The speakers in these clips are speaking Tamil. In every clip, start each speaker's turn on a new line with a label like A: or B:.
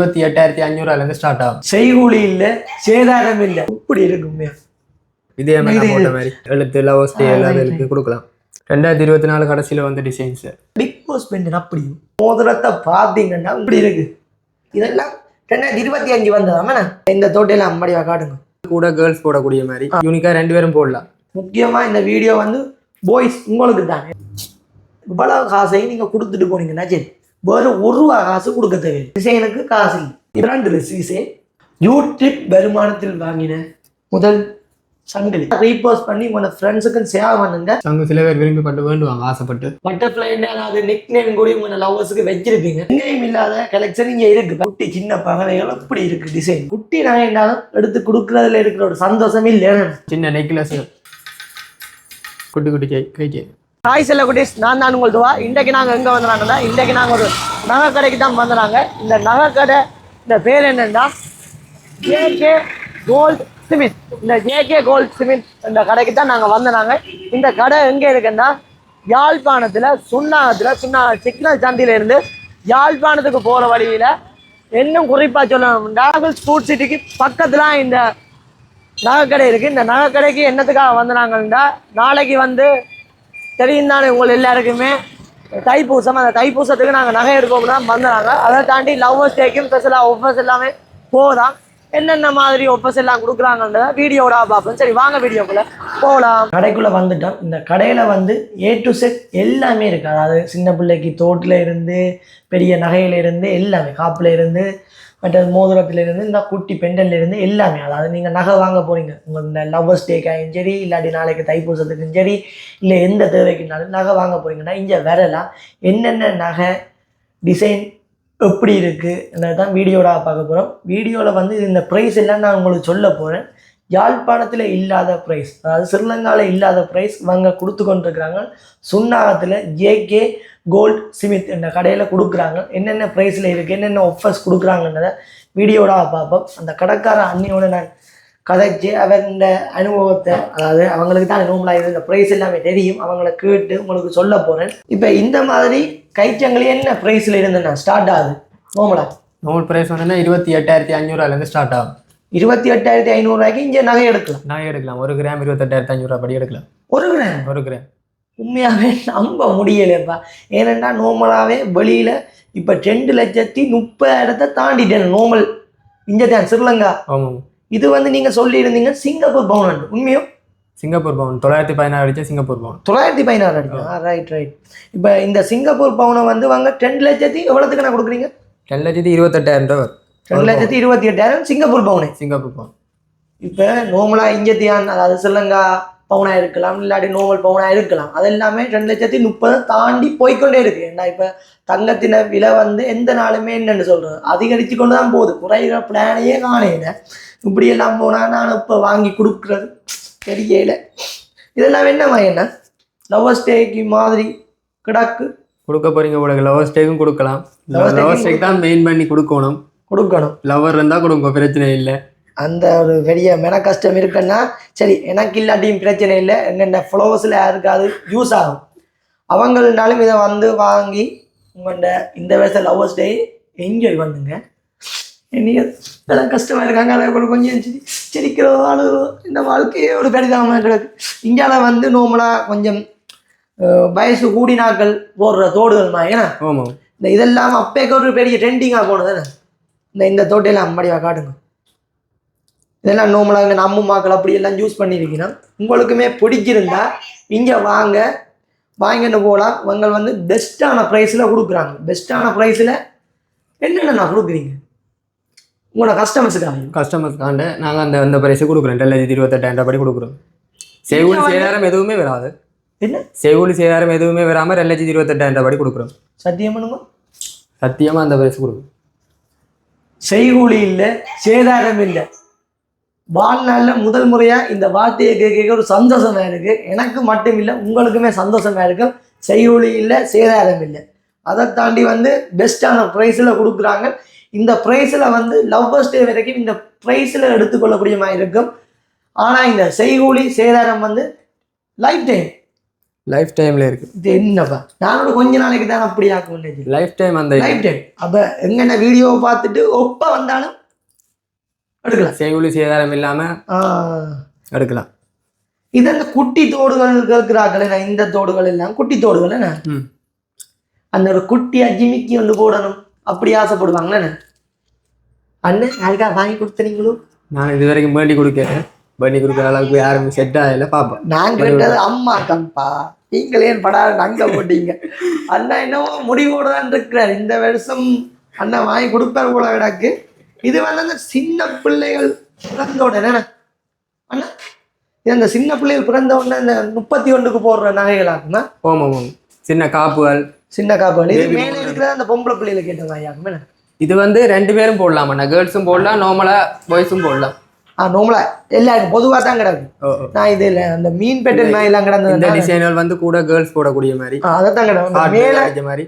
A: இருபத்தி எட்டாயிரத்தி அஞ்சூறுவாலேருந்து ஸ்டார்ட் ஆகும்.
B: செய்கூலி இல்ல சேதாரம் இல்ல. இப்படி இருக்குமே
A: இதே மாதிரி போட்ட மாதிரி எழுத்து லவ் ஸ்டே எல்லாரும் இருக்கு கொடுக்கலாம். ரெண்டாயிரத்தி இருபத்தி நாலு கடைசியில் வந்து டிசைன்ஸ்
B: பிக் பாஸ் பெண்ட் அப்படி மோதிரத்தை பார்த்தீங்கன்னா இப்படி இருக்கு. இதெல்லாம் ரெண்டாயிரத்தி இருபத்தி அஞ்சு வந்ததாம இந்த தோட்டையில அம்மடியா காட்டுங்க.
A: கூட கேர்ள்ஸ் போடக்கூடிய மாதிரி. யூனிக்கா ரெண்டு பேரும் போடலாம்.
B: முக்கியமா இந்த வீடியோ வந்து பாய்ஸ் உங்களுக்கு தானே இவ்வளவு காசையும் நீங்க கொடுத்துட்டு போனீங்கன்னா சரி. வெறும் ஒரு ரூபா காசு கொடுக்க தேவையில்லை டிசைனுக்கு காசு இல்லை. இரண்டு டிசைன் யூடியூப் வருமானத்தில் வாங்கின முதல் சங்கிலி. ரீபோஸ்ட் பண்ணி உங்களோட ஃப்ரெண்ட்ஸுக்கும் ஷேர் பண்ணுங்க.
A: அங்கே சில பேர் விரும்பப்பட்டு வேண்டுவாங்க ஆசைப்பட்டு.
B: பட்டர்ஃப்ளை அது நிக் நேம் கூட உங்க லவ்வர்ஸுக்கு வச்சிருப்பீங்க. எங்கேயும் இல்லாத கலெக்ஷன் இங்க இருக்கு. குட்டி சின்ன பறவைகள் அப்படி இருக்கு டிசைன் குட்டி நகை என்றாலும் எடுத்து கொடுக்கறதுல இருக்கிற ஒரு சந்தோஷம் இல்லை
A: சின்ன நெக்லஸ் குட்டி குட்டி கை கைக்கு
B: ஹாய் செல்ல குட்டீஸ் நான் தான் உங்கள் துவா. இன்றைக்கு நாங்கள் எங்கே வந்துறாங்கன்னா இன்றைக்கு நாங்கள் ஒரு நகை கடைக்கு தான் வந்துறாங்க இந்த நகை கடை இந்த பேர் என்னன்னா ஜேகே கோல்ட் சிமெண்ட். இந்த ஜேகே கோல்ட் சிமெண்ட் இந்த கடைக்கு தான் நாங்கள் வந்தனாங்க. இந்த கடை எங்கே இருக்குன்னா யாழ்ப்பாணத்தில் சுண்ணாகத்தில் சுண்ணா சிக்னல் சந்தியிலேருந்து யாழ்ப்பாணத்துக்கு போகிற வழியில் இன்னும் குறிப்பாக சொல்லணும்னா ஸ்போர்ட் சிட்டிக்கு பக்கத்தில் இந்த நகைக்கடை இருக்குது இந்த நகைக்கடைக்கு என்னத்துக்காக வந்தாங்கன்னா நாளைக்கு வந்து தெரியும் தானே உங்கள் எல்லாருக்குமே? தைப்பூசம் அந்த தைப்பூசத்துக்கு நாங்கள் நகை எடுப்போம்னா வந்துடுறாங்க அதை தாண்டி லவ்வர்ஸ் டேக்கும் ஸ்பெஷலாக ஒஃபர்ஸ் எல்லாமே போதான். என்னென்ன மாதிரி ஒப்பஸ் எல்லாம் கொடுக்குறாங்கன்றத வீடியோட பார்ப்போம். சரி வாங்க வீடியோக்குள்ளே போகலாம் கடைக்குள்ளே வந்துட்டோம். இந்த கடையில் வந்து ஏ டு செட் எல்லாமே இருக்குது அதாவது சின்ன பிள்ளைக்கு தோட்டில் இருந்து பெரிய நகையில இருந்து எல்லாமே. காப்பில் இருந்து பட் அது மோதிரத்துலேருந்து இந்த குட்டி பெண்டல்லேருந்து எல்லாமே அதாவது நீங்கள் நகை வாங்க போகிறீங்க உங்கள் இந்த லவ்வர்ஸ் டேக்காயும் சரி இல்லாட்டி நாளைக்கு தைப்பூசத்துக்கும் சரி இல்லை எந்த தேவைக்குனாலும் நகை வாங்க போகிறீங்கன்னா இங்கே வரலாம் என்னென்ன நகை டிசைன் எப்படி இருக்குது தான் வீடியோட பார்க்க போகிறோம் வீடியோவில் வந்து இந்த ப்ரைஸ் எல்லாம் நான் உங்களுக்கு சொல்ல போகிறேன் யாழ்ப்பாணத்தில் இல்லாத ப்ரைஸ் அதாவது ஸ்ரீலங்காவில் இல்லாத ப்ரைஸ் இவங்க கொடுத்து கொண்டிருக்கிறாங்க. சுண்ணாகத்தில் ஜேகே கோல்ட் சிமித் என்ற கடையில் கொடுக்குறாங்க. என்னென்ன ப்ரைஸில் இருக்குது என்னென்ன ஆஃபர்ஸ் கொடுக்குறாங்கன்றத வீடியோட பார்ப்போம். அந்த கடைக்கார அண்ணியோட நான் கதைச்சு அவங்க அனுபவத்தை அதாவது அவங்களுக்கு தான் ரூமில் இருந்த ப்ரைஸ் எல்லாமே தெரியும். அவங்கள கேட்டு உங்களுக்கு சொல்ல போகிறேன் இப்போ இந்த மாதிரி கைச்சங்களி என்ன ப்ரைஸில் இருந்தேன்னா ஸ்டார்ட் ஆகுது? நோமலா
A: நோமல் ப்ரைஸ் வந்து இருபத்தி எட்டாயிரத்தி அஞ்சூறுவாலேருந்து ஸ்டார்ட் ஆகும்.
B: இருபத்தி எட்டாயிரத்தி ஐநூறுரூவாய்க்கு இங்கே நகை எடுக்கலாம்.
A: நகை எடுக்கலாம். ஒரு கிராம் இருபத்தெட்டாயிரத்தி அஞ்சூறுவா படி எடுக்கலாம்.
B: ஒரு கிராம்
A: ஒரு கிராம்
B: உண்மையாகவே நம்ப முடியலைப்பா ஏனென்னா நோமலாகவே வெளியில் இப்போ ரெண்டு லட்சத்தி முப்பதாயிரத்தை தாண்டிட்டேன். நோமல் இங்கே தான் ஸ்ரீலங்கா
A: ஆமாம்.
B: இது வந்து நீங்கள் சொல்லியிருந்தீங்க சிங்கப்பூர் பவுன் உண்மையோ?
A: சிங்கப்பூர் பவுன் தொள்ளாயிரத்தி பதினாறு அடிச்சா சிங்கப்பூர் பவுன்
B: தொள்ளாயிரத்தி பதினாறு அடிக்கும். ரைட் ரைட் இப்போ இந்த சிங்கப்பூர் பவுனை வந்து வாங்க ரெண்டு லட்சத்தி எவ்வளோத்துக்கு நான் கொடுக்குறீங்க?
A: ரெண்டு லட்சத்தி இருபத்தெட்டாயிரம் ரூபா வரும்.
B: ரெண்டு லட்சத்தி இருபத்தி எட்டாயிரம் சிங்கப்பூர் பவுனு.
A: சிங்கப்பூர் பவுன்.
B: இப்போ நார்மலாக இஞ்சத்தியான் அதாவது ஸ்ரீலங்கா பவுனா இருக்கலாம் இல்லாட்டி நோமல் பவுனா இருக்கலாம். அது எல்லாமே ரெண்டு லட்சத்தி முப்பதை தாண்டி போய்க்கொண்டே இருக்கு. ஏன்னா இப்போ தங்கத்தின விலை வந்து எந்த நாளுமே என்னன்னு சொல்றது. அதிகரித்து கொண்டு தான் போகுது. குறைகிற பிளானையே காணேன் இப்படி எல்லாம் போனால் நான் இப்போ வாங்கி கொடுக்குறது தெரியல. இதெல்லாம் என்னம்மா என்ன? லவர் ஸ்டேக்கு மாதிரி கிடக்கு.
A: கொடுக்க போறீங்க உங்களுக்கு லவர் ஸ்டேக்கும் கொடுக்கலாம். லவர் ஸ்டேக் தான் மெயின் பண்ணி கொடுக்கணும்.
B: கொடுக்கணும்.
A: லவர் இருந்தா கொடுங்க பிரச்சனை இல்லை.
B: அந்த ஒரு பெரிய மென கஷ்டம் இருக்குன்னா சரி எனக்கு இல்லாட்டியும் பிரச்சனை இல்லை. என்னென்ன ஃப்ளவர்ஸில் யாருக்காவது யூஸ் ஆகும். அவங்கள்னாலும் இதை வந்து வாங்கி உங்கள்கிட்ட இந்த வயசில் லவ்வர்ஸ் டே என்ஜாய் பண்ணுங்க. இதெல்லாம் கஷ்டமாக இருக்காங்க அதை கூட கொஞ்சம் சிரி- சிரிக்கிறதோ அழுகிறதோ இந்த வாழ்க்கையே ஒரு பெரிதாமல் கிடக்கு. இந்தியால வந்து நார்மலாக கொஞ்சம் வயசு கூடினாக்கள் போடுற தோடுகள் ஏன்னா? இந்த இதெல்லாம் அப்பேக்கு ஒரு பெரிய ட்ரெண்டிங்காக போனது இந்த இந்த தோட்டையெல்லாம் அம்மாடியாக காட்டுங்க. இதெல்லாம் இந்த நம்ம மாக்கள் அப்படி எல்லாம் யூஸ் பண்ணியிருக்கீங்கன்னா உங்களுக்குமே பிடிச்சிருந்தா இங்கே வாங்க. வாங்கிட்டு போகலாம். இவங்க வந்து பெஸ்ட்டான ப்ரைஸில் கொடுக்குறாங்க. பெஸ்ட்டான ப்ரைஸில் என்னென்ன கொடுக்குறீங்க? உங்களோட கஸ்டமர்ஸுக்காக
A: கஸ்டமர்ஸ்க்காண்ட நாங்கள் அந்த அந்த பிரைஸை கொடுக்குறோம். ரெண்டு லட்சத்தி இருபத்தெட்டாயிரம் படி கொடுக்குறோம். செய்கூலி சேதாரம் எதுவுமே வராது.
B: என்ன?
A: செய்கூலி சேதாரம் எதுவுமே வராமல் ரெண்டு லட்சத்தி இருபத்தெட்டாயிரம் படி கொடுக்குறோம்.
B: சத்தியம் பண்ணுங்க
A: சத்தியமாக அந்த பிரைஸ் கொடுக்கும்
B: செய்கூலி இல்லை சேதாரம் இல்லை. வாழ்நாளில் முதல் முறையாக இந்த வார்த்தையை கேட்க ஒரு சந்தோஷமாக இருக்குது எனக்கு. மட்டும் இல்லை உங்களுக்குமே சந்தோஷமாக இருக்கும். செய்கூலி இல்லை சேதாரம் இல்லை. அதை தாண்டி வந்து பெஸ்ட்டான ப்ரைஸில் கொடுக்குறாங்க. இந்த ப்ரைஸில் வந்து லவ்வர்ஸ் டே வரைக்கும் இந்த ப்ரைஸில் எடுத்துக்கொள்ளக்கூடிய மாதிரி இருக்கும். ஆனால் இந்த செய்கூலி சேதாரம் வந்து லைஃப் டைம்
A: லைஃப் டைம்ல இருக்கு.
B: இது என்னப்பா? நான் கூட கொஞ்ச நாளைக்கு தான் அப்படி ஆக்க வேண்டியது
A: லைஃப் டைம் அந்த
B: லைஃப் டைம் அப்ப எங்கன வீடியோவை பார்த்துட்டு ஒப்ப வந்தாலும் எடுக்கலாம்.
A: செய்குலி சேதாரம் இல்லாம
B: ஆஹ்.
A: எடுக்கலாம்.
B: இது அந்த குட்டி தோடுகள் நான் இந்த தோடுகள் எல்லாம் குட்டி தோடுகள் என்ன? அந்த ஒரு குட்டியா ஜிமிக்கி வந்து போடணும். அப்படி ஆசைப்படுவாங்களே அண்ணன் யாருக்கா வாங்கி கொடுத்தீங்களோ
A: நான் இது வரைக்கும் வேண்டி கொடுக்கிறேன் வேண்டி கொடுக்குற அளவுக்கு யாரும் செட் ஆகல பார்ப்போம்.
B: நான் கேட்டது அம்மா கம்பா நீங்களே படா அங்க போட்டீங்க. அண்ணா என்னவோ முடிவோட தான் இருக்கிறார். இந்த வருஷம் அண்ணா வாங்கி கொடுப்பார் போல எனக்கு இது வந்து அந்த சின்ன பிள்ளைகள் பிறந்த உடனே? அண்ணா இது அந்த சின்ன பிள்ளைகள் பிறந்த உடனே இந்த முப்பத்தி ஒன்றுக்கு போடுற நகைகளாக்குமா
A: ஓம் ஓம். சின்ன காப்புகள்.
B: சின்ன காப்பாடு இது மேலே இருக்கிற அந்த பொம்பளை பிள்ளைகளை கேட்டவங்க ஐயாக்குமே
A: இது வந்து ரெண்டு பேரும் போடலாம் அண்ணா. கேர்ள்ஸும் போடலாம் நார்மலா பாய்ஸும் போடலாம்.
B: ஆ நோம்பலா? எல்லாருக்கும் பொதுவாக தான் கிடக்கு. நான் இது இல்லை அந்த மீன் பெட்டன் நாய் எல்லாம்
A: இந்த
B: கிடந்தது
A: டிசைன்கள் வந்து கூட கேர்ள்ஸ் போடக்கூடிய மாதிரி.
B: அதைத்தான் கிடக்கு. அந்த
A: Hard
B: மேலே
A: மாதிரி.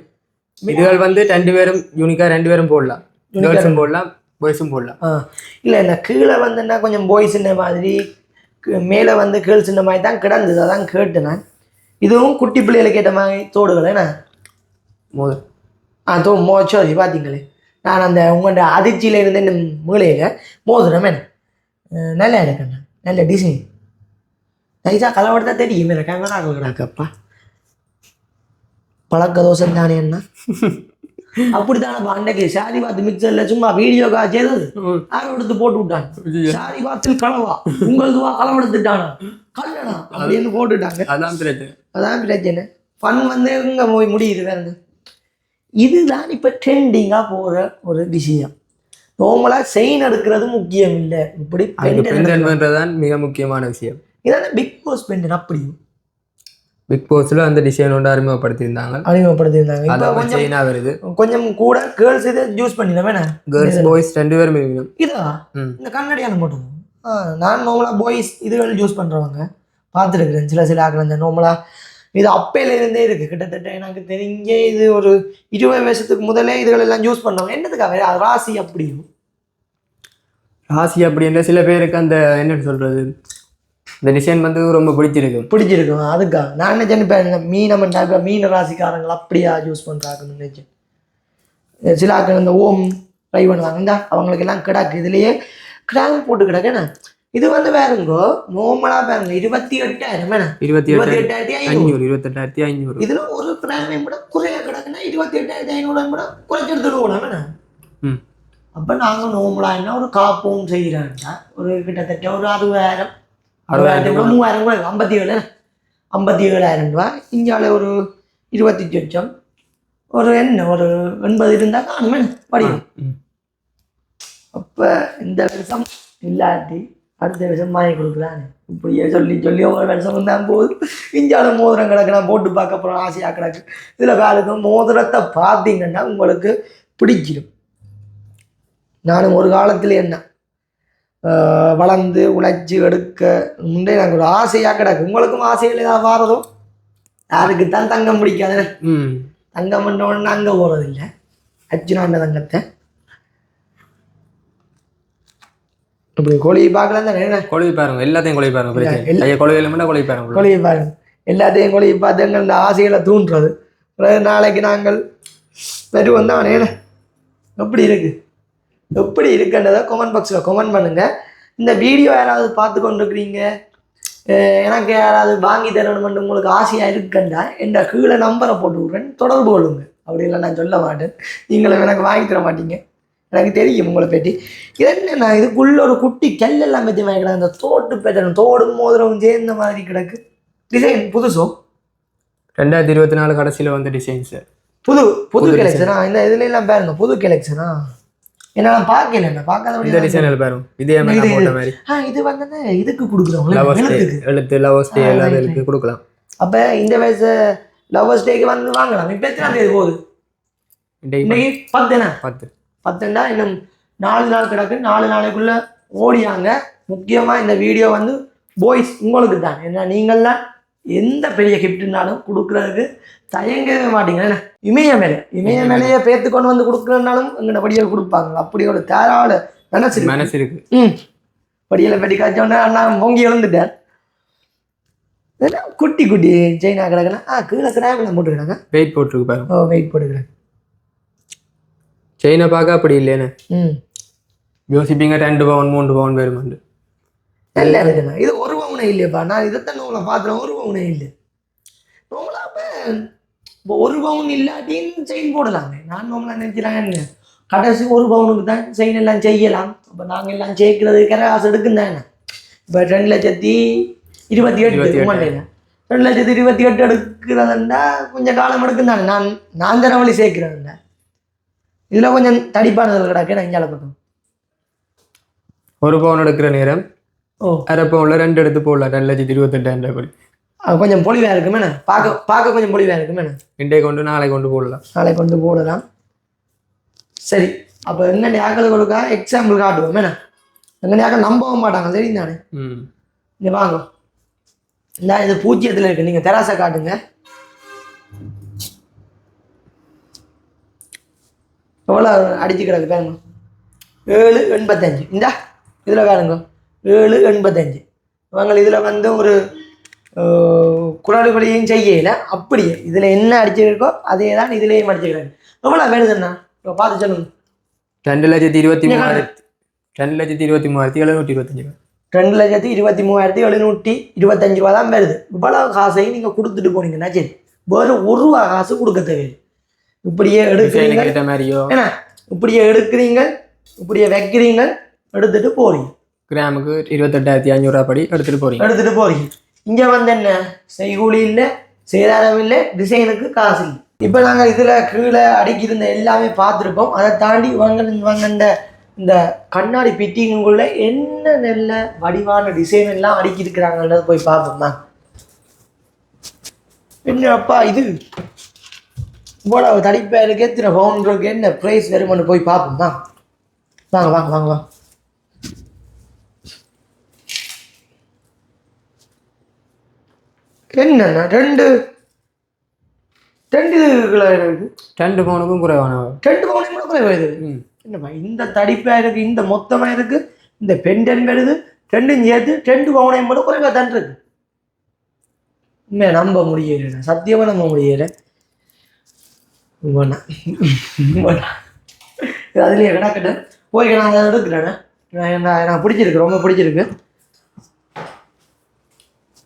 A: இதுகள் வந்து ரெண்டு பேரும் யூனிக்கா ரெண்டு பேரும் போடலாம். கேர்ள்ஸும் போடலாம் பாய்ஸும் போடலாம்.
B: இல்லை இந்த கீழே வந்துன்னா கொஞ்சம் பாய்ஸ் இந்த மாதிரி மேலே வந்து கேர்ள்ஸ் இந்த மாதிரி தான் கிடந்தது. அதான் கேட்டேன் நான். இதுவும் குட்டி பிள்ளைகளுக்கு ஏற்ற மாதிரி தோடுகள் என்ன?
A: மோதல்
B: ஆ தோ மோ சரி பார்த்தீங்களே நான் அந்த உங்கள்கிட்ட அதிர்ச்சியில் இருந்த இந்த மூலையில் மோதிரம் என்ன? நல்லா இருக்குண்ணா. நல்ல டிசைன் நைஸாக கலவடத்தா தெரியும். எனக்கு கேமரா கொடுக்குறாக்கப்பா பழக்க தோசை தானே என்ன அப்படித்தானே அன்னைக்கு சாரி பார்த்து மிக்சர்ல சும்மா வீடியோ காய்ச்சது யாரோ எடுத்து போட்டு விட்டாங்க. சாரி பார்த்து களவா உங்களுக்கு வா களவெடுத்துட்டானா கல்லடா. அப்படின்னு போட்டுட்டாங்க.
A: அதான் பிரச்சனை.
B: அதான் பிரச்சனை. ஃபன் வந்து இங்கே போய் முடியுது வேற? இதுதான் இப்போ ட்ரெண்டிங்காக போகிற ஒரு விஷயம். நார்மலாக செயின் எடுக்கிறது முக்கியம் இல்லை. இப்படி
A: அதுக்கு
B: பெண்டன்
A: பெண்டன்ட் பண்றதுதான் மிக முக்கியமான விஷயம்.
B: இதான் பிக் பாஸ் பெண்டன் அப்படியும்.
A: பிக் பாஸ்ல அந்த டிசைன் ஒன்று அறிமுகப்படுத்தியிருந்தாங்க.
B: அறிமுகப்படுத்தியிருந்தாங்க.
A: அதான்
B: கொஞ்சம்
A: செயினா வருது.
B: கொஞ்சம் கூட கேர்ள்ஸ் இதை யூஸ் பண்ணிடலாம். வேணா?
A: கேர்ள்ஸ் பாய்ஸ் ரெண்டு பேரும் இருக்கணும்
B: இதா. இந்த கண்ணடியான மட்டும். நான் நார்மலாக பாய்ஸ் இதுகள் யூஸ் பண்ணுறவங்க பார்த்துருக்குறேன். சில சில ஆக்கள் இந்த நார்மலாக இது அப்பையில இருந்தே இருக்குது கிட்டத்தட்ட எனக்கு தெரிஞ்ச இது ஒரு இருபது வருஷத்துக்கு முதலே இதுகள் எல்லாம் யூஸ் பண்ணுவாங்க என்னதுக்காக? அது ராசி அப்படியும்.
A: ராசி அப்படின்ற சில பேருக்கு அந்த என்ன சொல்றது இந்த டிசைன் வந்து ரொம்ப பிடிச்சிருக்கு.
B: பிடிச்சிருக்கும் அதுக்கா. நான் இந்த மீனமன் டைப் மீன ராசிக்காரங்கள் அப்படியா யூஸ் பண்ணுறாங்கன்னு நினைச்சேன். சில ஆக்கள் இந்த ஓம் ட்ரை பண்ணுவாங்க அவங்களுக்கு எல்லாம் கிடாக்கு. இதுலேயே கிடாக் போட்டு கிடக்குண்ணே இது வந்து வேறுங்கோ நார்மலாக பாருங்க இருபத்தி எட்டாயிரம் வேணா
A: இருபத்தி
B: இருபத்தி
A: எட்டாயிரத்தி
B: ஐநூறு.
A: இருபத்தெட்டாயிரத்தி ஐநூறு.
B: இதுல ஒரு பிராமே கூட குறைய கிடக்குன்னா இருபத்தி எட்டாயிரத்தி ஐநூறு கூட குறைச்சி எடுத்துடுவோம் வேணா
A: ம்.
B: அப்போ நாங்கள் நோம்பலா என்ன ஒரு காப்பும் செய்கிறாங்க ஒரு கிட்டத்தட்ட ஒரு அறுபதாயிரம்
A: அறுபதாயிரம்
B: கூட மூவாயிரம் கூட ஐம்பத்தி ஏழு ஐம்பத்தி ஏழாயிரம் ரூபா இந்தியாவில் ஒரு இருபத்தி லட்சம். ஒரு என்ன ஒரு எண்பது இருந்தால் காணுமே படியும்
A: ம்.
B: அப்போ இந்த வருஷம் இல்லாட்டி அடுத்த வருஷம் வாங்கி கொடுக்கலான்னு. இப்படியே சொல்லி சொல்லி ஒரு வருஷம் தான் போகுது இந்தியாவில் மோதிரம் கிடக்கு நான் போட்டு பார்க்க அப்புறம் ஆசையாக கிடக்கு. இதில் வேலைக்கு மோதிரத்தை பார்த்தீங்கன்னா உங்களுக்கு பிடிச்சிடும் நானும் ஒரு காலத்தில் என்ன வளர்ந்து உழைச்சி எடுக்க முன்னே எனக்கு ஒரு ஆசையாக கிடக்கு. உங்களுக்கும் ஆசைகள் ஏதாவது வாரதோ? யாருக்கு தான் தங்கம் பிடிக்காது.
A: ம்.
B: தங்கம் பண்ணோன்னு அங்கே போகிறதில்ல அச்சுனாண்ட தங்கத்தை. இப்படி கோழியை பார்க்கலாம் தானே?
A: கொழுவி பாருங்க எல்லாத்தையும் கொழுவி பாருங்க கொழுவி இல்லைன்னா கொழுவி பாருங்க
B: கோழியை பாருங்க. எல்லாத்தையும் கோழியை பார்த்து எங்கள் ஆசைகளை தூண்டுறது? நாளைக்கு நாங்கள் வருவோம் தான் எப்படி இருக்கு? எப்படி இருக்குன்றதை கமெண்ட் பாக்ஸில் கமெண்ட் பண்ணுங்க. இந்த வீடியோ யாராவது பார்த்து கொண்டிருக்கிறீங்க எனக்கு யாராவது வாங்கி தரணும்னு உங்களுக்கு ஆசையாக இருக்குண்டா என்ற கீழே நம்பரை போட்டு விட்றேன். தொடர்பு கொள்ளுங்க. அப்படி இல்லை நான் சொல்ல மாட்டேன். நீங்களும் எனக்கு வாங்கி தர மாட்டீங்க. எனக்கு தெரியும் உங்களை பற்றி. இது என்னண்ணா இதுக்குள்ள ஒரு குட்டி கல்லெல்லாம் பற்றி வாங்கிக்கலாம் அந்த தோட்டு பேட்டர்ன் தோடும் மோதிரம் சேர்ந்த மாதிரி கிடக்கு. டிசைன் புதுசோ?
A: ரெண்டாயிரத்தி இருபத்தி நாலு கடைசியில வந்த டிசைன்ஸ்
B: புது புது
A: புது
B: கலெக்ஷனா இந்த இதுல எல்லாம் பாருங்க புது கலெக்ஷனா என்ன பார்க்கல என்ன
A: இந்த
B: பார்க்காத
A: டிசைன் பாருங்க. இதே மாதிரி போட்ட மாதிரி.
B: ஆ இது வந்து இதுக்கு எழுத்துக்கு
A: எழுத்து லவர்ஸ் டே எல்லாமே இருக்கு கொடுக்கலாம்.
B: அப்ப இந்த வயசு லவர்ஸ் டேக்கு வந்து வாங்கலாம். இப்போ எத்தனை தேதி போகுது? இன்னைக்கு பத்துனா?
A: பத்து.
B: பத்துண்டா இன்னும் நாலு நாள் கிடக்கு. நாலு நாளைக்குள்ள ஓடியாங்க. முக்கியமா இந்த வீடியோ வந்து பாய்ஸ் உங்களுக்கு தான் ஏன்னா நீங்கள்லாம் எந்த பெரிய கிஃப்ட்னாலும் கொடுக்குறதுக்கு தயங்கவே மாட்டீங்க. என்ன? இமய மேலே. இமய மேலேயே பேத்து கொண்டு வந்து கொடுக்குறதுனாலும் எங்கள்ட படியல் கொடுப்பாங்க. அப்படி ஒரு தாராள மனசு இருக்கு.
A: மனசு இருக்கு.
B: ம். படியலை பெட்டி காய்ச்சோன்னே அண்ணா பொங்கி எழுந்துட்டார். குட்டி குட்டி செயினா கிடக்குனா ஆ கீழே கிராமில் போட்டு கிடங்க
A: வெயிட் போட்டிருக்கு பாருங்க
B: ஓ வெயிட் போட்டு கிடக்கு
A: செயினை பார்க்க அப்படி இல்லைன்னு
B: ம்.
A: யோசிப்பீங்க ரெண்டு பவுன் மூன்று பவுன் வருமாண்டு
B: நல்லா இருக்குண்ணா இது ஒரு பவுனே இல்லையப்பா. நான் இதைத்தான் உங்களை பார்க்குறேன். ஒரு பவுனே இல்லை. உங்களா இப்போ ஒரு பவுன் இல்லாட்டின்னு செயின் போடலாங்க நான் நம்மளா நினைக்கிறாங்க கடைசி ஒரு பவுனுக்கு தான் செயின் எல்லாம் செய்யலாம். அப்போ நாங்கள் எல்லாம் சேர்க்கிறது காசு எடுக்கும் தானே? இப்போ ரெண்டு லட்சத்தி இருபத்தி எட்டு. மாட்டேங்க ரெண்டு லட்சத்தி இருபத்தி எட்டு எடுக்கிறதுண்டா கொஞ்சம் காலம் எடுக்கும் தானே? நான் நான் தானே வழி சேர்க்கிறேன்டா இதில் கொஞ்சம் தடிப்பானது கிடக்கு நான் இங்கே பக்கம்.
A: ஒரு பவுன் எடுக்கிற நேரம்.
B: ஓ.
A: அரை பவுன்ல ரெண்டு எடுத்து போடலாம். ரெண்டு லட்சத்தி இருபத்தெட்டாயிரம் ரூபாய்
B: கொஞ்சம் பொலிவாக இருக்குமேண்ணே பார்க்க பார்க்க கொஞ்சம் பொலிவாக இருக்குமேண்ணே
A: இன்றைக்கு கொண்டு நாளை கொண்டு போடலாம்.
B: நாளை கொண்டு போடலாம். சரி அப்போ என்ன யாக்களுக்கா எக்ஸாம்பிள் காட்டுவோம் என்ன என்ன யாக்கள் நம்பவும் மாட்டாங்க. சரி தானே
A: ம்.
B: இங்கே வாங்க. இந்த இது பூஜ்ஜியத்தில் இருக்கு. நீங்கள் தெராசை காட்டுங்க. எவ்வளோ அடிச்சு கிடக்கு பாருங்க. ஏழு எண்பத்தஞ்சு. இந்தா இதில் பாருங்க ஏழு எண்பத்தஞ்சு. இவங்க இதில் வந்து ஒரு குரல்களையும் செய்யல. அப்படியே. இதில் என்ன அடிச்சிருக்கோ அதே தான் இதுலேயும் அடிச்சுக்கிறாங்க எவ்வளோ வேணுதுண்ணா இப்போ பார்த்து சொல்லுங்க.
A: ரெண்டு லட்சத்தி இருபத்தி மூவாயிரத்தி ரெண்டு லட்சத்தி இருபத்தி மூவாயிரத்தி எழுநூற்றி இருபத்தஞ்சு
B: ரெண்டு லட்சத்தி இருபத்தி மூவாயிரத்தி எழுநூற்றி இருபத்தஞ்சு ரூபா தான் வருது. இவ்வளவு காசையும் நீங்கள் கொடுத்துட்டு போனீங்கன்னா சரி? வேறு ஒரு ரூபா காசு கொடுக்க தேவையில்லை. இப்படியே எடுக்கிறீங்க.
A: மாதிரியோ?
B: ஏன்னா இப்படியே எடுக்கிறீங்க இப்படியே வைக்கிறீங்க எடுத்துட்டு போறீங்க.
A: கிராமுக்கு இருபத்தெட்டாயிரத்தி ஐநூறுரூவா படி எடுத்துகிட்டு போகிறீங்க
B: எடுத்துகிட்டு போறீங்க. இங்கே வந்து என்ன? செய்கூலி இல்லை சேதாரம் இல்லை டிசைனுக்கு காசு இல்லை. இப்போ நாங்கள் இதில் கீழே அடிக்கிருந்த எல்லாமே பார்த்துருப்போம். அதை தாண்டி இவங்க இவங்க இந்த இந்த கண்ணாடி பிட்டிங்குள்ளே என்ன நல்ல வடிவான டிசைன் எல்லாம் அடிக்கிருக்கிறாங்கன்றது போய் பார்ப்போம்? தான் என்னப்பா இது? இவ்வளோ தடிப்பேருக்கு எத்தனை பவுன் இருக்கு? என்ன ப்ரைஸ் வருமானு போய் பார்ப்போம்மா வாங்க வாங்க வாங்க வாங்க. என்னண்ணா ரெண்டு ரெண்டு இதுகளை இருக்கு.
A: ரெண்டு பவுனுக்கும் குறைவான
B: ரெண்டு பவுனையும் கூட குறைவா இது?
A: ம்.
B: என்னப்பா இந்த தடிப்பா இருக்கு இந்த மொத்தமா இருக்கு இந்த பெண்டன் வருது ரெண்டும் சேர்த்து ரெண்டு பவுனையும் கூட குறைவா தான் இருக்கு. உண்மையா நம்ப முடியல சத்தியமா நம்ப முடியல. இது அதுலயே கிடக்கட்டும். போய் நான் அதை எடுக்கிறேண்ணே நான் பிடிச்சிருக்கு ரொம்ப பிடிச்சிருக்கு.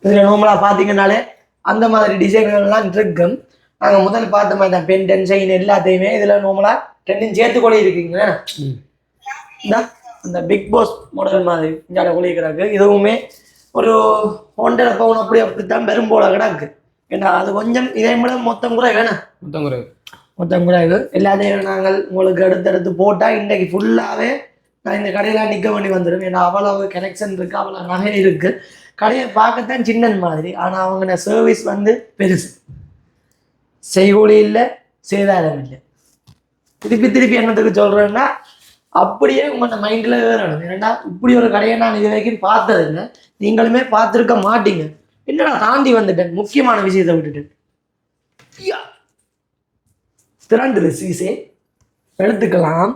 B: இதில் நார்மலாக பார்த்தீங்கன்னாலே அந்த மாதிரி டிசைன்கள்லாம் இருக்கும். நாங்கள் முதல் பார்த்த மாதிரி தான் பென் டென் செயின் எல்லாத்தையுமே இதில் நார்மலாக ரெண்டும் சேர்த்து கொடி இருக்கீங்களா. இந்த அந்த பிக் பாஸ் மாடல் மாதிரி இங்கே கொடி கிடக்கு இதுவுமே ஒரு ஒன்றரை பவுன் அப்படி அப்படித்தான் பெரும் போல கிடக்கு. ஏன்னா அது கொஞ்சம் இதே விட மொத்தம் கூட வேணாம்
A: மொத்தம் குறைவு.
B: மொத்தம் இது எல்லாத்தையும் நாங்கள் உங்களுக்கு அடுத்தடுத்து போட்டால் இன்றைக்கு ஃபுல்லாகவே நான் இந்த கடையில் நிற்க வேண்டி வந்துடும் ஏன்னா அவ்வளவு கனெக்ஷன் இருக்குது அவ்வளோ நகை இருக்குது கடையை பார்க்கத்தான் சின்னன் மாதிரி. ஆனால் அவங்க சர்வீஸ் வந்து பெருசு. செய்கூலி இல்லை சேதாரம் இல்லை. திருப்பி திருப்பி என்னத்துக்கு சொல்கிறேன்னா அப்படியே உங்களோட மைண்டில் வேறணும் ஏன்னா இப்படி ஒரு கடையை நான் இது வரைக்கும் பார்த்ததுங்க நீங்களுமே பார்த்துருக்க மாட்டீங்க. என்னடா தாண்டி வந்துட்டேன்? முக்கியமான விஷயத்தை விட்டுட்டேன் திரண்டு சீசே. எடுத்துக்கலாம்.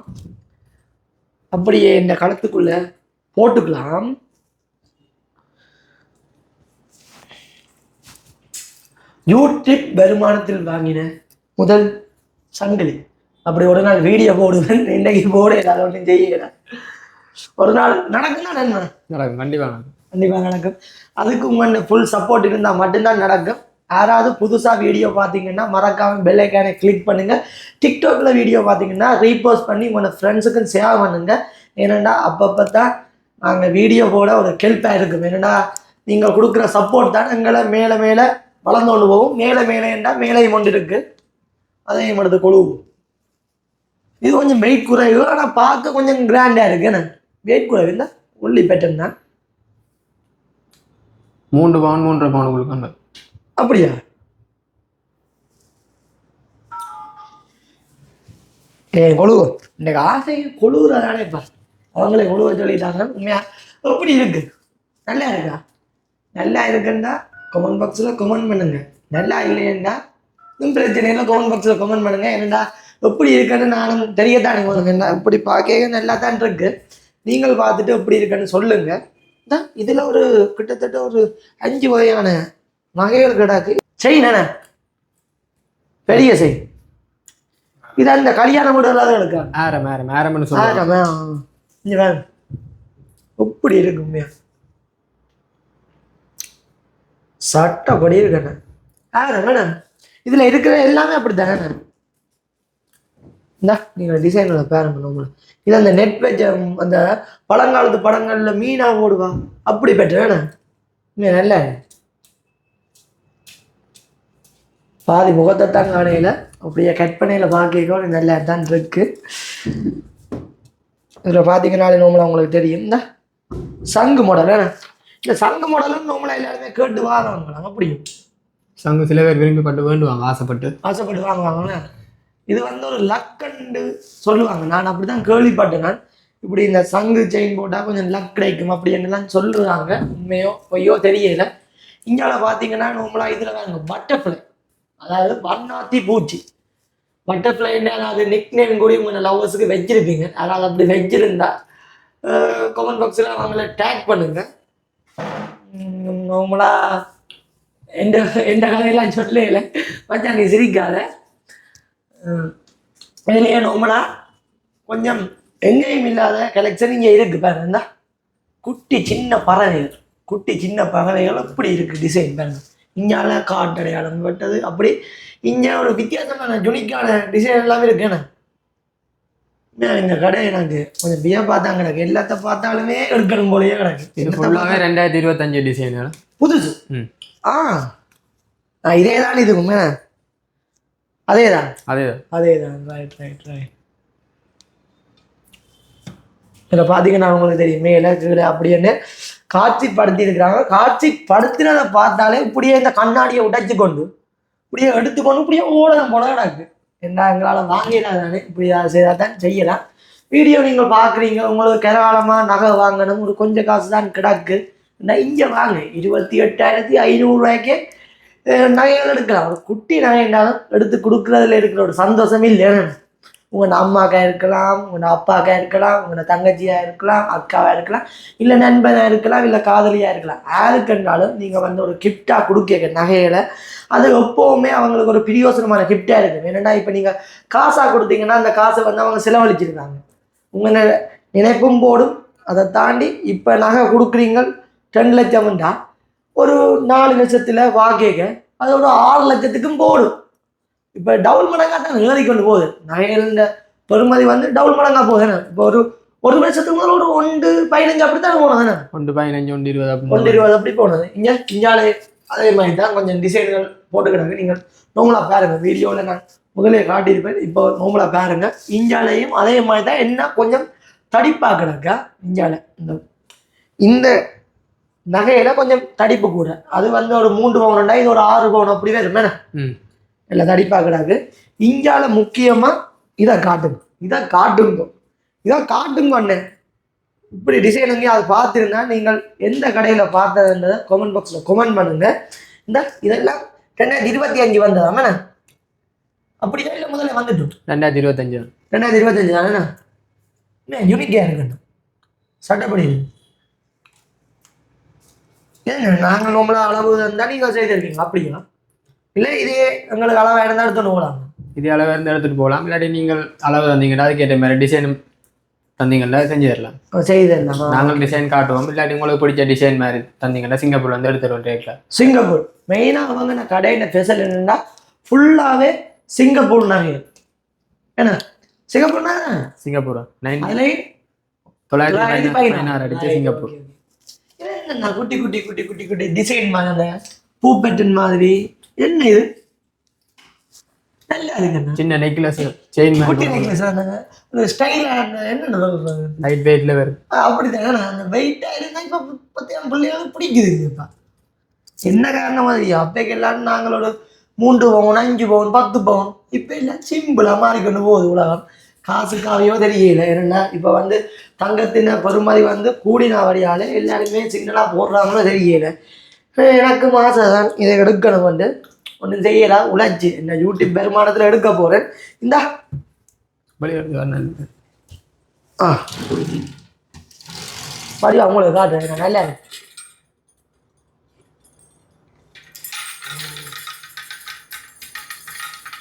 B: அப்படியே இந்த களத்துக்குள்ளே போட்டுக்கலாம். யூடியூப் வருமானத்தில் வாங்கின முதல் சங்கிலி. அப்படி ஒரு நாள் வீடியோ போடுவேன் இன்னைக்கு போட ஏதாவது ஒன்றும் செய்யல ஒரு நாள் நடக்குன்னா நன்மை
A: நடக்கும் கண்டிப்பாக
B: கண்டிப்பாக நடக்கும். அதுக்கு உங்கள் ஃபுல் சப்போர்ட் இருந்தால் மட்டும்தான் நடக்கும். யாராவது புதுசாக வீடியோ பார்த்தீங்கன்னா மறக்காம பெல் ஐக்கானை கிளிக் பண்ணுங்க. டிக்டாக்ல வீடியோ பார்த்தீங்கன்னா ரீபோஸ்ட் பண்ணி உங்களோட ஃப்ரெண்ட்ஸுக்கும் ஷேர் பண்ணுங்க. ஏன்னா அப்பப்போ தான் நாங்கள் வீடியோ போட ஒரு ஹெல்ப்பாக இருக்கும். ஏன்னா நீங்கள் கொடுக்குற சப்போர்ட் தான் எங்களை மேலே மேலே வளர்ந்து கொண்டு போகும். மேலே மேலேண்டா மேலேயும் கொண்டு இருக்கு. அதையும் எடுத்து கொழுவும் இது கொஞ்சம் வெயிட் குறைவு. ஆனால் பார்க்க கொஞ்சம் கிராண்டாக இருக்கு. என்ன? வெயிட் குறைவு இல்லை. உள்ளி பேட்டர்ன் தான்.
A: மூன்று பவுன் மூன்றரை பவுனுக்குள்ள கொண்டு
B: அப்படியா? ஏ கொழுவு இன்னைக்கு ஆசை கொழுவுறதானே இப்போ அவங்களே கொழுவ சொல்லிட்டாங்க. உண்மையா? எப்படி இருக்கு? நல்லா இருக்கா? நல்லா இருக்குன்னா கமெண்ட் பாக்ஸில் கமெண்ட் பண்ணுங்க. நல்லா இல்லையேண்டா? இன்னும் பிரச்சனை இல்லை. கமெண்ட் பாக்ஸில் கமெண்ட் பண்ணுங்க. என்னடா எப்படி இருக்குன்னு நானும் தெரியத்தானே உங்களுக்கு என்ன இப்படி பார்க்க நல்லா தான் இருக்கு. நீங்கள் பார்த்துட்டு எப்படி இருக்குன்னு சொல்லுங்க. தான் இதில் ஒரு கிட்டத்தட்ட ஒரு அஞ்சு வகையான நகைகள் கிடாக்கு. என்ன பெரிய செயின் இது அந்த கல்யாண வீடுகளாக இருக்கா
A: ஆரம் ஆரம். ஆரம்னு சொல்லுவாங்க.
B: ஆகமே இங்க வேணும் எப்படி இருக்கு உண்மையா? சட்டப்படி இருக்கண்ணே ஆ ரங்கண்ணே இதில் இருக்கிற எல்லாமே அப்படித்தானே இந்தா நீங்கள் டிசைனில் பேரம் பண்ண இது அந்த நெட் வச்ச அந்த பழங்காலத்து படங்களில் மீனா ஓடுவா அப்படி பெற்றேண்ணே உண்மையா நல்ல. பாதி முகத்தை தான் காணையில் அப்படியே கட் பண்ணையில் பார்க்க நல்லா தான் இருக்கு. இதில் பார்த்தீங்கன்னாலே நோம்பலாம் உங்களுக்கு தெரியும். இந்த சங்கு மாடல் இந்த சங்கு மாடலும் நோம்பலாம் எல்லாருமே கேட்டு வாங்குவாங்களாம் அப்படியும்
A: சங்கு சில பேர் விரும்பப்பட்டு வேண்டுவாங்க ஆசைப்பட்டு.
B: ஆசைப்பட்டு வாங்குவாங்களே இது வந்து ஒரு லக்கண்டு சொல்லுவாங்க. நான் அப்படி தான் கேள்விப்பட்டேன். நான் இப்படி இந்த சங்கு செயின் போட்டால் கொஞ்சம் லக் கிடைக்கும் அப்படின்னுலாம் சொல்லுறாங்க உண்மையோ பொய்யோ தெரியல. இங்கால பார்த்தீங்கன்னா நோம்பலாம் இதில் வாங்க பட்டர்ஃப்ளை அதாவது வண்ணாத்தி பூச்சி. பட்டர்ஃப்ளை அது நிக் நேம் கூட உங்கள் லவ்வர்ஸுக்கு வச்சிருப்பீங்க. அதாவது அப்படி வச்சிருந்தா கமெண்ட் பாக்ஸில் அவங்கள டேக் பண்ணுங்க. உம், எந்த எந்த கதையெல்லாம் சொல்லல மச்சான் நீ சிரிக்காத இதுலேயே இதுலயே கொஞ்சம் எங்கேயும் இல்லாத கலெக்ஷன் இங்கே இருக்குது பாருங்க இந்தா. குட்டி சின்ன பறவைகள் குட்டி சின்ன பறவைகள் அப்படி இருக்குது டிசைன் பாருங்க இங்கால காட்டடையாளம் பட்டது அப்படி இங்கே ஒரு வித்தியாசமான துணிக்கான டிசைன் எல்லாமே இருக்கு என்ன இந்த கடை எனக்கு கொஞ்சம் பியா பார்த்தா கிடக்கு. எல்லாத்த பார்த்தாலுமே எடுக்கணும் போலயே கிடக்கு.
A: இது ஃபுல்லாகவே ரெண்டாயிரத்தி இருபத்தஞ்சு டிசைன்
B: புதுசு. ஆ. இதே தான் இது உண்மை. அதே தான்
A: அதே
B: அதே தான் ரைட் ரைட் ரைட் இதில் பார்த்தீங்கன்னா உங்களுக்கு தெரியும். மேலே கீழே அப்படின்னு காட்சிப்படுத்தி இருக்கிறாங்க காட்சிப்படுத்தினதை பார்த்தாலே இப்படியே இந்த கண்ணாடியை உடைச்சு கொண்டு இப்படியே எடுத்துக்கொண்டு இப்படியே ஓடணும் போல கிடக்கு. என்ன எங்களால் வாங்கிடாதானே இப்படி செய்தால் தான் செய்யலாம். வீடியோ நீங்கள் பார்க்குறீங்க உங்களுக்கு கரகாலமாக நகை வாங்கணும் ஒரு கொஞ்சம் காசு தான் கிடக்கு. நான் இங்கே வாங்க இருபத்தி எட்டாயிரத்தி ஐநூறுரூவாய்க்கே நகைகள் எடுக்கலாம். ஒரு குட்டி நகைனாலும் எடுத்து கொடுக்குறதுல இருக்கிற ஒரு சந்தோஷமே இல்லை. உங்கள் அம்மாக்கா இருக்கலாம் உங்கள் அப்பாக்கா இருக்கலாம் உங்கள் தங்கச்சியாக இருக்கலாம் அக்காவாக இருக்கலாம் இல்லை நண்பனாக இருக்கலாம் இல்லை காதலியாக இருக்கலாம். யாருக்குன்னாலும் நீங்கள் வந்து ஒரு கிஃப்டாக கொடுக்க நகைகளை. அது எப்போவுமே அவங்களுக்கு ஒரு பிரியோசனமான கிஃப்டாக இருக்கும். என்னென்னா இப்போ நீங்கள் காசாக கொடுத்தீங்கன்னா அந்த காசை வந்து அவங்க செலவழிச்சிருக்காங்க. உங்கள் நினைப்பும் போடும். அதை தாண்டி இப்போ நகை கொடுக்குறீங்க ரெண்டு லட்சம்ண்டா ஒரு நாலு லட்சத்தில் வாக்கேக்க அது ஒரு ஆறு லட்சத்துக்கும் போடும். இப்போ டபுள் மடங்காக தான் ஏறிக்கொண்டு போகுது. நகைகளின் பெருமதி வந்து டபுள் மடங்காக போகுது இப்போ ஒரு ஒரு வருஷத்துக்கு முதல்ல ஒரு ஒன்று பதினஞ்சு அப்படி தான்? போனது
A: ஒன்று பதினஞ்சு ஒன்று இருபது
B: ஒன்று இருபது அப்படி போனது. இங்கே இஞ்சாலே அதே மாதிரி தான் கொஞ்சம் டிசைன்கள் போட்டுக்கிட்டாங்க நீங்கள் நோமலா பாருங்க வீடியோவில் நான் முதலே காட்டியிருப்பேன். இப்போ நோமலா பாருங்க. இஞ்சாலையும் அதே மாதிரி தான் என்ன கொஞ்சம் தடிப்பாக கிடக்கா இஞ்சால இந்த இந்த நகையில கொஞ்சம் தடிப்பு கூட. அது வந்து ஒரு மூன்று பவுன்டா இது ஒரு ஆறு பவுன் அப்படி வரும் இல்லை தடிப்பாக கிடக்கு இஞ்சால முக்கியமாக இதை காட்டுங்க. இதை காட்டுங்க. இதை காட்டுங்க அண்ணன் இப்படி டிசைன் எங்கேயும் அதை பார்த்துருந்தா நீங்கள் எந்த கடையில் பார்த்ததுன்றதை கமெண்ட் பாக்ஸில் கமெண்ட் பண்ணுங்க. இந்த இதெல்லாம் ரெண்டாயிரத்தி இருபத்தி அஞ்சு வந்ததாமண்ணே? அப்படியா இல்லை முதல்ல வந்துட்டோம்
A: ரெண்டாயிரத்தி இருபத்தஞ்சு.
B: ரெண்டாயிரத்தி இருபத்தஞ்சு தானே யூனிக்காக இருக்கணும் சட்டப்படி. ஏங்க நாங்கள் நம்மள அளவு இருந்தால் நீங்கள் செய்திருக்கீங்க அப்படியா? இல்லை இதே எங்களுக்கு அளவாக இருந்தால் எடுத்துன்னு போகலாம்?
A: இது அளவு இருந்து எடுத்துகிட்டு போகலாம். இல்லாட்டி நீங்கள் அளவு தந்தீங்கன்னா அதுக்கேற்ற மாதிரி டிசைன் தந்தீங்கன்னா செஞ்சு தரலாம்
B: செய்திருந்தாமா
A: நாங்கள் டிசைன் காட்டுவோம். இல்லாட்டி உங்களுக்கு பிடிச்ச டிசைன் மாதிரி தந்தீங்கன்னா சிங்கப்பூர்ல வந்து எடுத்துருவோம் ரேட்டில்
B: சிங்கப்பூர். மெயினாக அவங்க நான் கடையில் ஸ்பெஷல் என்னன்னா ஃபுல்லாகவே சிங்கப்பூர் நகைகள் என்ன? சிங்கப்பூர்னா?
A: சிங்கப்பூர். நைன் தொள்ளாயிரத்தி பதினாறு அடிச்சு சிங்கப்பூர்.
B: குட்டி குட்டி குட்டி குட்டி குட்டி டிசைன் மாதிரி அந்த பூப்பெட்டன் மாதிரி. என்ன இது? நல்லா இருக்குண்ணா
A: சின்ன நெக்லஸ் செயின்
B: குட்டி நெக்லஸ் அந்த ஸ்டைலாக சொல்றது?
A: லைட் வெயிட்ல வருது
B: அப்படித்தானே. அந்த வெயிட்டாக இருந்தால் இப்போ பத்தியம் பிள்ளைகளுக்கு பிடிக்குது இப்பா. என்ன காரணம் மாதிரி அப்போக்கு எல்லாரும் நாங்களோட மூன்று பவுன் அஞ்சு பவுன் பத்து பவுன். இப்போ எல்லாம் சிம்பிளாக மாறிக்கொண்டு போகுது உலகம். காசுக்காவையோ தெரியல. ஏன்னா இப்போ வந்து தங்கத்தின பெருமதி வந்து கூடின வழியால் எல்லாருமே சின்னலாக போடுறாங்களோ தெரியல. எனக்கு மாதம் தான் இதை எடுக்கணும் வந்து. ஒன்றும் செய்யலாம் உழைச்சி இந்த யூடியூப் பெருமானத்தில் எடுக்க போகிறேன் இந்தா. ஆ. மறுபடியும் அவங்களுக்கு காட்டுறேன் நல்லா இருக்கு.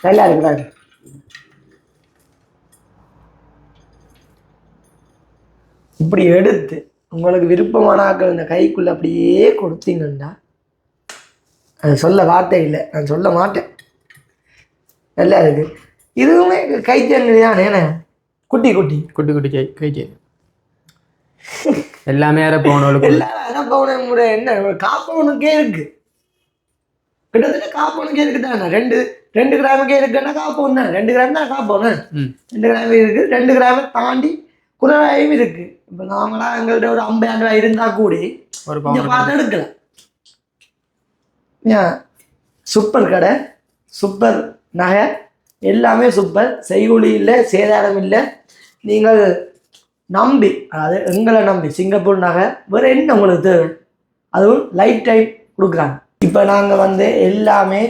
B: நல்லா இருக்குதாங்க இப்படி எடுத்து உங்களுக்கு விருப்பமான ஆக்கள் இந்த கைக்குள்ளே அப்படியே கொடுத்தீங்கன்னா அது சொல்ல வார்த்தை இல்லை. நான் சொல்ல மாட்டேன். நல்லா இருக்கு. இதுவுமே கைத்தண்ணி தானே? குட்டி குட்டி.
A: குட்டி குட்டி கை கை செயின் எல்லாமே வேற போனவளுக்கு
B: எல்லாரும் பவுன முறை என்ன? காப்பவனுக்கே இருக்கு. கிட்டத்தட்ட காப்பவனுக்கே இருக்கு தானே. ரெண்டு ரெண்டு கிராமுக்கே இருக்குன்னா காப்பவன் தான். ரெண்டு கிராம் தான் காப்பவன். ரெண்டு கிராம் இருக்கு. ரெண்டு கிராமை தாண்டி குறைவாயும் இருக்கு. இப்போ நாமளா எங்கள்கிட்ட ஒரு ஐம்பதாயிரம் ரூபாய் இருந்தா கூடி
A: ஒரு
B: பார்த்து எடுக்கலாம். சூப்பர் கடை சூப்பர் நகை எல்லாமே சூப்பர். செய்கூலி இல்லை சேதாரம் இல்லை. நீங்கள் நம்பி அதாவது எங்களை நம்பி சிங்கப்பூர் நகை வேறு என்ன உங்களுக்கு தேவை? அதுவும் லைஃப் டைம் கொடுக்குறாங்க. இப்போ நாங்கள் வந்து எல்லாமே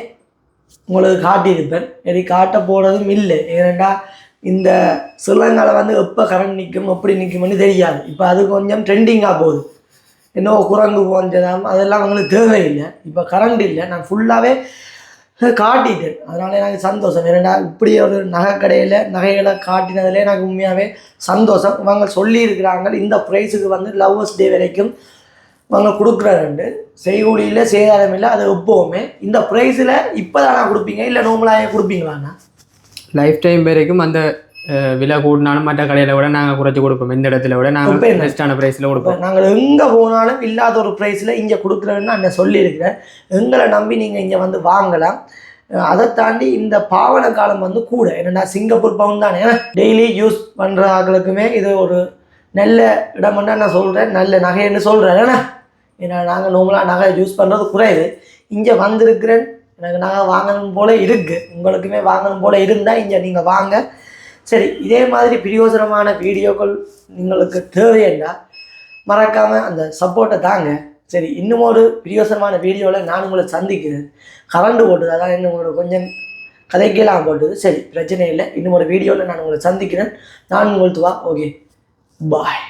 B: உங்களுக்கு காட்டியிருப்பேன். சரி காட்ட போகிறதும் இல்லை. ஏனெண்டா இந்த சிலங்களை வந்து எப்போ கரண்ட் நிற்கும் எப்படி நிற்கும்னு தெரியாது. இப்போ அது கொஞ்சம் ட்ரெண்டிங்காக போகுது. என்னவோ குரங்கு போஞ்சதாம் அதெல்லாம் அவங்களுக்கு தேவையில்லை. இப்போ கரண்ட் இல்லை. நான் ஃபுல்லாகவே காட்டிட்டேன். அதனால எனக்கு சந்தோஷம். ஏன்னா இப்படி ஒரு நகை கடையில் நகைகளை காட்டினதுல எனக்கு உண்மையாகவே சந்தோஷம். இவங்க சொல்லியிருக்கிறாங்க இந்த ப்ரைஸுக்கு வந்து லவ்வர்ஸ் டே வரைக்கும் இவங்க கொடுக்குறாருண்டு. செய்கூலியில் சேதாரம் இல்லை அது எப்போவுமே இந்த ப்ரைஸில் இப்போ தானே கொடுப்பீங்க? இல்லை நோம்பலாயே கொடுப்பீங்களாண்ணா?
A: லைஃப் டைம் வரைக்கும் அந்த விலை கூடினாலும் மற்ற கடையில விட நாங்க குறைச்சு கொடுப்போம். இந்த இடத்துல விட நாங்கள்? பெஸ்டான பிரைஸ்ல கொடுப்போம்.
B: நாங்கள் எங்கே போனாலும் இல்லாத ஒரு ப்ரைஸில் இங்கே கொடுக்குறேன்னு நான் சொல்லியிருக்கிறேன். எங்களை நம்பி நீங்கள் இங்கே வந்து வாங்கலாம். அதை தாண்டி இந்த பாவன காலம் வந்து கூட. என்னென்னா சிங்கப்பூர் பவுன் தானே? டெய்லி யூஸ் பண்ணுற ஆட்களுக்குமே இது ஒரு நல்ல இடம்னா நான் சொல்கிறேன் நல்ல நகைன்னு சொல்கிறேன் ஏன்னா ஏன்னா நாங்கள் நார்மலாக நகை யூஸ் பண்ணுறது குறையுது இங்கே வந்திருக்கிறேன். எனக்கு நகை வாங்கணும் போல இருக்குது உங்களுக்குமே வாங்கணும் போல இருந்தால் இங்கே நீங்கள் வாங்க. சரி இதே மாதிரி பிரியோசனமான வீடியோக்கள் உங்களுக்கு தேவையண்டா மறக்காமல் அந்த சப்போர்ட்டை தாங்க. சரி இன்னும் ஒரு பிரியோசனமான வீடியோவில் நான் உங்களை சந்திக்கிறேன். கரண்டு ஓட்டுது அதான் இன்னும் கொஞ்சம் கதைக்கெல்லாம் போட்டுது சரி பிரச்சனை இல்லை. இன்னும் ஒரு வீடியோவில் நான் உங்களை சந்திக்கிறேன். நான் உங்களுக்கு வா ஓகே பாய்